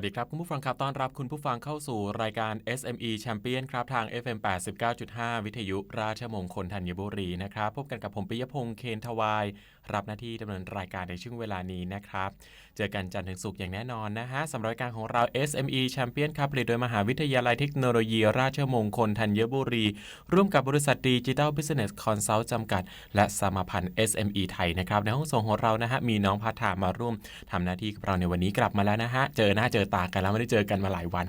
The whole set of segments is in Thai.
วัสดีครับ คุณผู้ฟังครับต้อนรับคุณผู้ฟังเข้าสู่รายการ SME Champion ครับ ทาง FM 89.5 วิทยุราชมงคลธัญบุรีนะครับ พบกันกับผมปิยพงษ์เคนทวาย รับหน้าที่ดำเนินรายการในช่วงเวลานี้นะครับ เจอกันจันทร์ถึงศุกร์อย่างแน่นอนนะฮะสำหรับรายการของเรา SME Champion ครับผลิตโดยมหาวิทยาลัยเทคโนโลยี ราชมงคลธัญบุรี ร่วมกับบริษัทดิจิทัลบิสเนสคอนซัลท์จำกัด และสมาพันธ์ SME ไทยนะครับในห้องส่งของเรานะฮะมีน้องพัฒนามาร่วมทำหน้าที่กับเราในวันนี้กลับมาแล้วนะฮะเจอหน้าเจอตากันแล้วไม่ได้เจอกันมาหลายวัน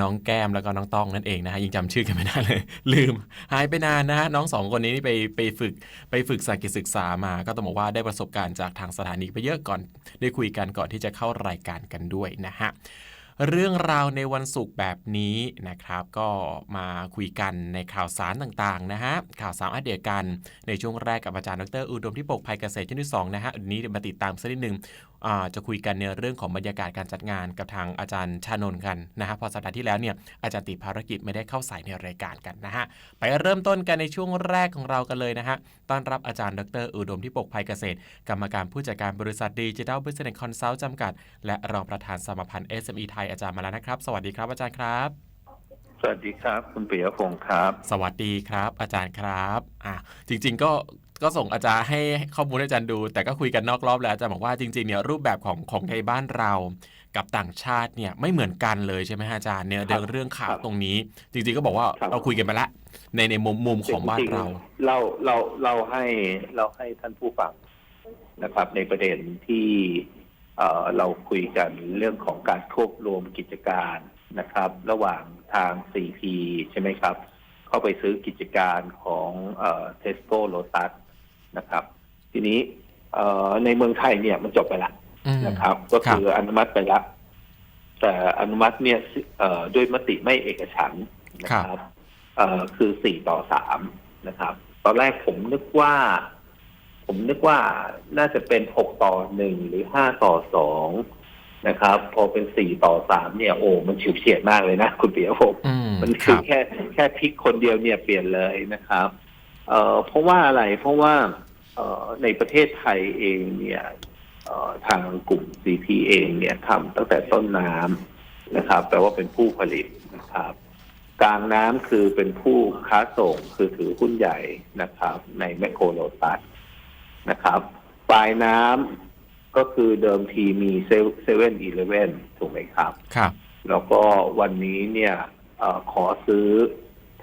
น้องแก้มแล้วก็น้องต้องนั่นเองนะฮะยังจำชื่อกันไม่ได้เลย ลืม หายไปนานนะฮะน้องสองคนนี้นี่ไปไปฝึกไปฝึกสากิศึกษามา ก็ต้องบอกว่าได้ประสบการณ์จากทางสถานีไปเยอะก่อนได้คุยกันก่อนที่จะเข้ารายการกันด้วยนะฮะเรื่องราวในวันศุกร์แบบนี้นะครับก็มาคุยกันในข่าวสารต่างๆนะฮะข่าวสารอัปเดตกันในช่วงแรกกับอาจารย์ดรอุดมที่ปกภัยเกษตรช่วงที่สองนะฮะวันนี้มาติดตามสักนิดหนึ่ง จะคุยกันในเรื่องของบรรยากาศการจัดงานกับทางอาจารย์ชานนท์กันนะฮะเพอสัปดาห์ที่แล้วเนี่ยอาจารย์ติดภารกิจไม่ได้เข้าสายในรายการกันนะฮะไปเริ่มต้นกันในช่วงแรกของเรากันเลยนะฮะต้อนรับอาจารย์ดรอุดมที่ปกภัยเกษตร กรรมการผู้จัดการบริษัทดิจิทัลบิสเนสคอนซัลท์จำกัด และรองประธานสมาพันธ์ SME ไทยอาจารย์มาแล้วนะครับ สวัสดีครับอาจารย์ครับสวัสดีครับ คุณปิยพงศ์ครับ สวัสดีครับ อาจารย์ครับอะจริง ๆ ก็ ก็ส่งอาจารย์ให้ข้อมูลให้อาจารย์ดู แต่ก็คุยกันนอกรอบแล้วอาจารย์บอกว่าจริงๆเนี่ยรูปแบบของของในบ้านเรา กับต่างชาติเนี่ยไม่เหมือนกันเลยใช่ไหมฮะอาจารย์เนี่ยครับเรื่องข่าวตรงนี้ จริงๆก็บอกว่ารเราคุยกันไปละในในมุมมุมของบ้านเรา เราเราเราให้เราให้ท่านผู้ฟังนะครับ ในประเด็นที่เเราคุยกันเรื่องของการควบรวมกิจการนะครับ ระหว่างทาง CP ใช่ไหมครับ เข้าไปซื้อกิจการของเทสโก้โลตัส นะครับ ทีนี้เอ่อในเมืองไทยเนี่ยมันจบไปละอืมนะครับ ก็คืออนุมัติไปแล้วแต่อนุมัติเนี่ยเอ่อด้วยมติไม่เอกฉันท์นะครับเอ่อคือสี่ต่อสามนะครับ ตอนแรกผมนึกว่า ผมนึกว่าน่าจะเป็นหกต่อหนึ่งหรือห้าต่อสองนะครับ พอเป็นสี่ต่อสามเนี่ยโอ้มันฉิวเฉียดมากเลยนะ คุณเปียพงศ์อืมมันคคือรับแค่แค่พลิกคนเดียวเนี่ยเปลี่ยนเลยนะครับ เอ่อเพราะว่าอะไรเพราะว่าเอ่อในประเทศไทยเองเนี่ยเอ่อทางกลุ่ม CP เองเนี่ยทำตั้งแต่ต้นน้ำนะครับแปลว่าเป็นผู้ผลิตนะครับกลางน้ำคือเป็นผู้ค้าส่งคือถือหุ้นใหญ่นะครับ ในแมคโครโลตัสนะครับปลายน้ำก็คือเดิมทีมีเซเว่นอีเลเว่นถูกไหมครับ ครับ แล้วก็วันนี้เนี่ยเออขอซื้อ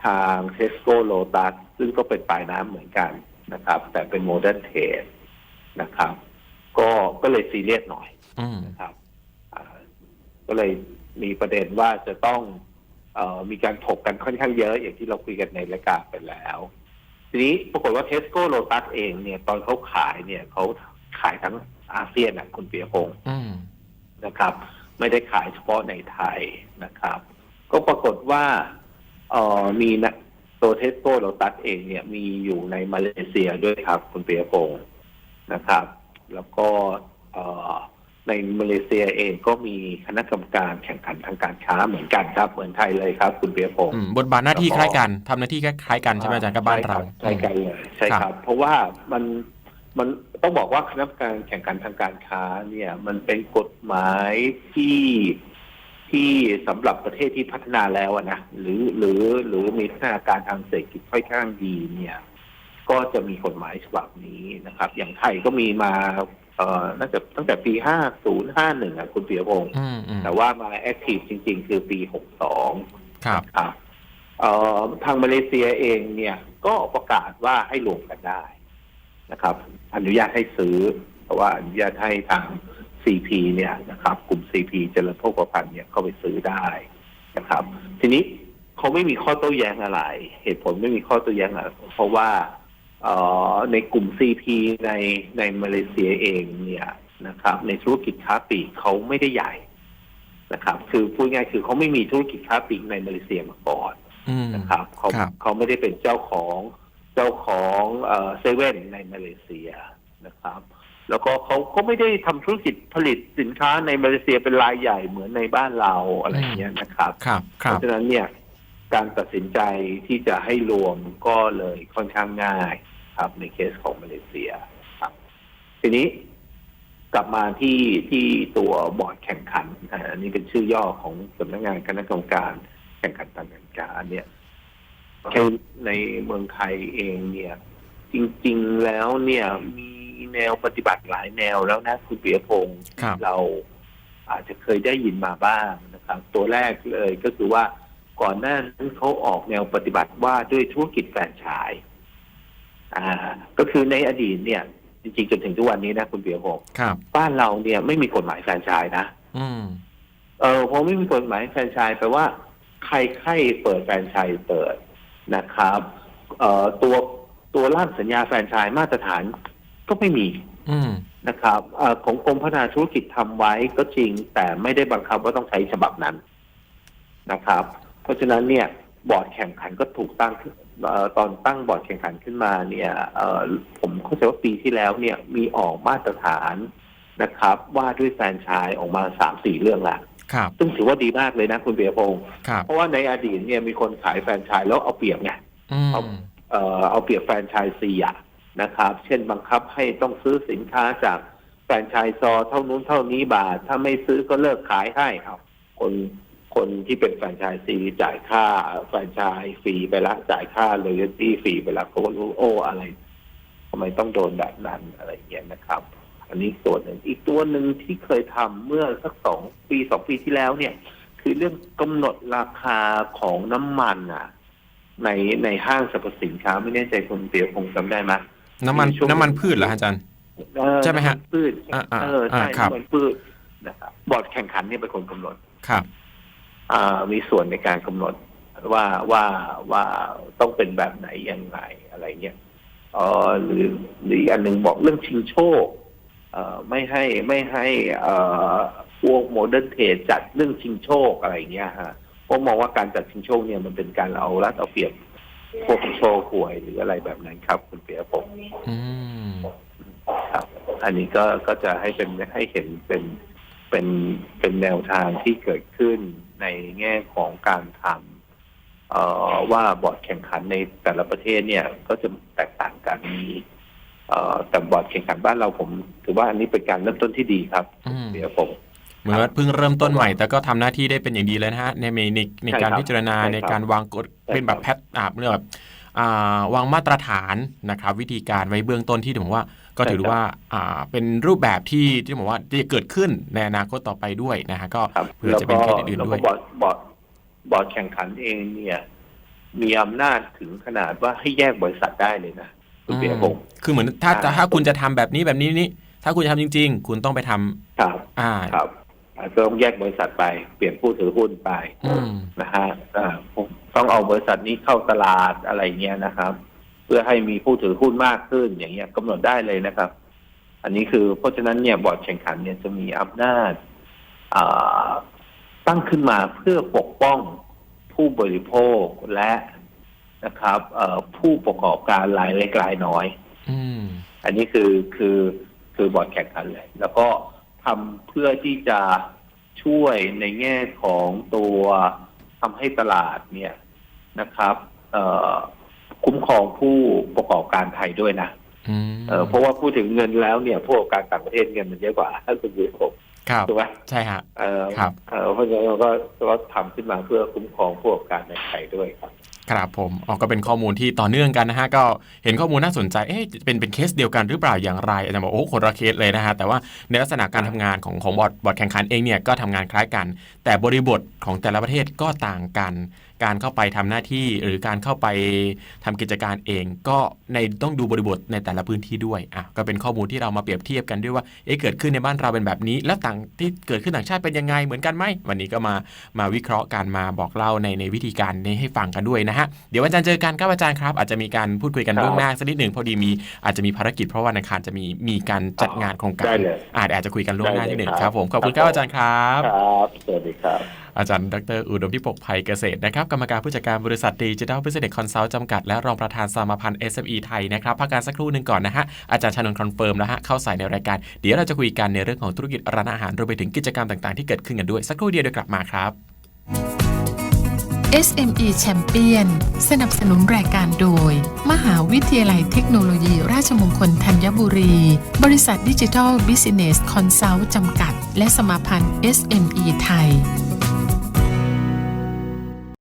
ทางเทสโก้โลตัส ซึ่งก็เป็นปลายน้ำเหมือนกันนะครับ แต่เป็นโมเดิร์นเทรดนะครับ ก็ก็เลยซีเรียสหน่อยอืมนะครับอ่าก็เลยมีประเด็นว่าจะต้องเออมีการถกกันค่อนข้างเยอะ อย่างที่เราคุยกันในรายการไปแล้ว ทีนี้ปรากฏว่าเทสโก้โลตัสเองเนี่ย ตอนเขาขายเนี่ยเขาขายทั้งอาเซียนนะคุณเปียพงศ์อืมนะครับ ไม่ได้ขายเฉพาะในไทยนะครับ ก็ปรากฏว่าเอ่อมีนะ ตัวเทสโก้โลตัสเองเนี่ยมีอยู่ในมาเลเซียด้วยครับ คุณเปียพงศ์นะครับ แล้วก็เอ่อในมาเลเซียเองก็มีคณะกรรมการแข่งขันทางการค้าเหมือนกันครับ เหมือนไทยเลยครับ คุณเปียพงศ์อืมบทบาทหน้าที่คล้ายกันทำหน้าที่คล้ายๆกันใช่ไหมอาจารย์กับบ้านเราใช่ครับใช่กันเลยใช่ครับครับ เพราะว่ามันมันต้องบอกว่าคณะกรรมการแข่งขันทางการค้าเนี่ย มันเป็นกฎหมายที่ ที่สำหรับประเทศที่พัฒนาแล้วอะนะหรือหรือหรือมีพัฒนาการทางเศรษฐกิจค่อนข้างดีเนี่ย ก็จะมีกฎหมายฉบับนี้นะครับ อย่างไทยก็มีมาเอ่อน่าจะตั้งแต่ปีห้าศูนย์ห้าหนึ่งอะคุณเปียพงศ์อืมอืมแต่ว่ามาแอคทีฟจริง ๆ คือปีหกสองครับครับเอ่อทางมาเลเซียเองเนี่ยก็ประกาศว่าให้รวมกันได้นะครับ อนุญาตให้ซื้อ เพราะว่าอนุญาตให้ทาง CP เนี่ยนะครับกลุ่ม CP เจริญโภคภัณฑ์เนี่ยเข้าไปซื้อได้นะครับ ทีนี้เขาไม่มีข้อโต้แย้งอะไร เหตุผลไม่มีข้อโต้แย้งอะไรเพราะว่าเอ่อในกลุ่ม CP ในในมาเลเซียเองเนี่ยนะครับ ในธุรกิจค้าปลีกเขาไม่ได้ใหญ่นะครับ คือพูดง่ายคือเขาไม่มีธุรกิจค้าปลีกในมาเลเซียมาก่อนอืมนะครับเขาครับเขาไม่ได้เป็นเจ้าของเจ้าของเซเว่นในมาเลเซียนะครับ แล้วก็เขาเขาไม่ได้ทำธุรกิจผลิตสินค้าในมาเลเซียเป็นรายใหญ่เหมือนในบ้านเราอะไรอย่างเงี้ยนะครับครับคเพรับราะฉะนั้นเนี่ยการตัดสินใจที่จะให้รวมก็เลยค่อนข้างง่ายครับในเคสของมาเลเซียครับ ทีนี้กลับมาที่ที่ตัวบอร์ดแข่งขันอ่าอันนี้เป็นชื่อย่อของสำนักงานคณะกรรมการแข่งขันทางการค้าเนี่ยคือในเมืองไทยเองเนี่ย จริง ๆแล้วเนี่ยมี แนวปฏิบัติหลายแนวแล้วนะคุณเปียพงศ์ครับ เราอาจจะเคยได้ยินมาบ้างนะครับ ตัวแรกเลยก็คือว่าก่อนหน้านั้นเขาออกแนวปฏิบัติว่าด้วยธุรกิจแฟรนไชส์อ่า ก็คือในอดีตเนี่ย จริงๆจนถึงทุกวันนี้นะคุณเปียพงศ์ครับ บ้านเราเนี่ยไม่มีกฎหมายแฟรนไชส์นะ อืม เออพอไม่มีกฎหมายแฟรนไชส์แปลว่า ใครใครเปิดแฟรนไชส์เปิดนะครับ เอ่อตัวตัวร่างสัญญาแฟรนไชส์มาตรฐาน ก็ไม่มีอืมนะครับเออของกรมพัฒนาธุรกิจทำไว้ก็จริง แต่ไม่ได้บังคับว่าต้องใช้ฉบับนั้นนะครับ เพราะฉะนั้นเนี่ยบอร์ดแข่งขันก็ถูกตั้งขึ้นเอ่อตอนตั้งบอร์ดแข่งขันขึ้นมาเนี่ยเอ่อผมเข้าใจว่าปีที่แล้วเนี่ยมีออกมาตรฐานนะครับ ว่าด้วยแฟรนไชส์ออกมาสามสี่เรื่องละครับซึ่งถือว่าดีมากเลยนะคุณเบียร์พงศ์ครับเพราะว่าในอดีตเนี่ยมีคนขายแฟรนไชส์แล้วเอาเปรียบไงอืมเอาเอ่อเอาเปรียบแฟรนไชส์ซีอะ นะครับ เช่นบังคับให้ต้องซื้อสินค้าจากแฟรนไชส์ซอเท่านู้นเท่านี้บาท ถ้าไม่ซื้อก็เลิกขายให้ครับ คนคนที่เป็นแฟรนไชส์ซีจ่ายค่าแฟรนไชส์ฟรีไปละจ่ายค่าเลยตี้ฟรีไปละเขาก็รู้โอ้อะไรทำไมต้องโดนแบบนั้นอะไรอย่างเงี้ยนะครับ อันนี้ส่วนหนึ่งอีกตัวหนึ่งที่เคยทำเมื่อสักสองปีสองปีที่แล้วเนี่ย คือเรื่องกำหนดราคาของน้ำมันอะ ในในห้างสรรพสินค้าไม่แน่ใจคุณเปียวคงจำได้ไหม น้ำมันมีช่วงน้ำมันพืชเหรอฮะอาจารย์ เออใช่ไหมฮะน้ำนพืชอ่าอ่าเออใช่อ่าครับ น้ำมันพืชนะครับบอร์ดแข่งขันเนี่ยเป็นคนกำหนด ครับ อ่ามีส่วนในการกำหนดว่าว่าว่าต้องเป็นแบบไหนยังไงอะไรเงี้ยเออหรือหรืออีกอันหนึ่งบอกเรื่องชิงโชคเอ่อไม่ให้ไม่ให้เอ่อพวกโมเดิร์นเทรดจัดเรื่องชิงโชคอะไรเงี้ยฮะเพราะมองว่าการจัดชิงโชคเนี่ยมันเป็นการเอารัดเอาเปรียบ พวกโชว์หวยหรืออะไรแบบนั้นครับ คุณเปียผมอืมครับ อันนี้ก็ก็จะให้เป็นให้เห็นเป็นเป็นเป็นแนวทางที่เกิดขึ้นในแง่ของการทำเอ่อว่าบอร์ดแข่งขันในแต่ละประเทศเนี่ย ก็จะแตกต่างกันมีเอ่อแต่บอร์ดแข่งขันบ้านเราผม ถือว่าอันนี้เป็นการเริ่มต้นที่ดีครับอืมเดี๋ยวผมเห มือนว่าเพิ่งเริ่มต้นใหม่ แต่ก็ทำหน้าที่ได้เป็นอย่างดีเลยนะฮะในในในในการใช่ครับพิจารณาใช่ครับในการวางกฎใช่เป็นแบบครับแพทอ่าเรื่องแบบอ่าวางมาตรฐานนะครับวิธีการไว้เบื้องต้นที่ถือว่าก็ถือว่าอ่าเป็นรูปแบบที่ที่ผมว่าจะเกิดขึ้นในอนาคตต่อไปด้วยนะฮะก็ครับเผื่อจะเป็นเคสอื่นแล้วๆด้ก็วยบอร์ดบอร์ดบอร์ดแข่งขันเองเนี่ยมีอำนาจถึงขนาดว่าให้แยกบริษัทได้เลยนะคุณเบียร์ผมคือเหมือนถ้าอ่าถ้าคุณจะทำแบบนี้แบบนี้นี่ถ้าคุณจะทำจริง ๆ คุณต้องไปทำครับอ่าครับอา จจะต้องแยกบริษัทไป เปลี่ยนผู้ถือหุ้นไปอืมนะฮะอ่าต้องเอาบริษัทนี้เข้าตลาดอะไรเงี้ยนะครับ เพื่อให้มีผู้ถือหุ้นมากขึ้นอย่างเงี้ยกำหนดได้เลยนะครับ อันนี้คือเพราะฉะนั้นเนี่ยบอร์ดแข่งขันเนี่ยจะมีอำนาจอ่าตั้งขึ้นมาเพื่อปกป้องผู้บริโภคและนะครับเอ่อผู้ประกอบการรายเล็กรายน้อยอืมอันนี้คือคือคือบอร์ดแข่งขันเลย แล้วก็ ทำเพื่อที่จะช่วยในแง่ของตัวทำให้ตลาดเนี่ยนะครับเอ่อคุ้มครองผู้ประกอบการไทยด้วยนะอืมเอ่อเพราะว่าพูดถึงเงินแล้วเนี่ยผู้ประกอบการต่างประเทศเงินมันเยอะกว่าถ้าคุณดูผมครับถูกไหมใช่ฮะเอ่อครับเอ่อเพราะฉะนั้นเราก็ก็ทำขึ้นมาเพื่อคุ้มครองผู้ประกอบการในไทยด้วยครับ ครับผมอ๋อก็เป็นข้อมูลที่ต่อเนื่องกันนะฮะก็เห็นข้อมูลน่าสนใจเอ๊ะเป็นเป็นเคสเดียวกันหรือเปล่าอย่างไรอาจารย์บอกโอ้คนละเคสเลยนะฮะแต่ว่าในลักษณะการทำงานของของบอร์ดบอร์ดแข่งขันเองเนี่ยก็ทำงานคล้ายกัน แต่บริบทของแต่ละประเทศก็ต่างกัน การเข้าไปทำหน้าที่หรือการเข้าไปทำกิจการเอง ก็ในต้องดูบริบทในแต่ละพื้นที่ด้วยอะก็เป็นข้อมูลที่เรามาเปรียบเทียบกันด้วยว่าเอ๊ะเกิดขึ้นในบ้านเราเป็นแบบนี้ แล้วต่างที่เกิดขึ้นต่างชาติเป็นยังไงเหมือนกันไหมวันนี้ก็มามาวิเคราะห์การมาบอกเล่าในในวิธีการนี้ให้ฟังกันด้วยนะฮะเดี๋ยววันจันทร์เจอกันครับอาจารย์ครับ อาจจะมีการพูดคุยกันครับล่วงหน้าสักนิดหนึ่งพอดีมีอาจจะมีภารกิจเพราะวันอังคารจะมีมีการจัดงานโครงการได้เลยอาจอาจจะคุยกันล่วงหน้าได้นิดหนึ่งเลยคครัรับบผมขอบคุณครับครับอาจารย์ครับครับสวัสดีครับ อาจารย์ดรอุดมพิปกภัยเกษตรนะครับกรรมการผู้จัดการบริษัทดิจิทัลพิเศษคอนซัลท์จำกัดและรองประธานสมาพันธ์ SME ไทยนะครับพักการสักครู่หนึ่งก่อนนะฮะอาจารย์ชานนท์คอนเฟิร์มแล้วฮะเข้าสายในรายการเดี๋ยวเราจะคุยกันในเรื่องของธุรกิจร้านอาหารรวมไปถึงกิจกรรมต่างๆที่เกิดขึ้นกันด้วยสักครู่เดียวเดี๋ยวกลับมาครับ SME Champion สนับสนุนรายการโดย มหาวิทยาลัยเทคโนโลยี ราชมงคลธัญบุรี บริษัทดิจิทัลบิสเนสคอนซัลท์จำกัด และสมาพันธ์ SME ไทย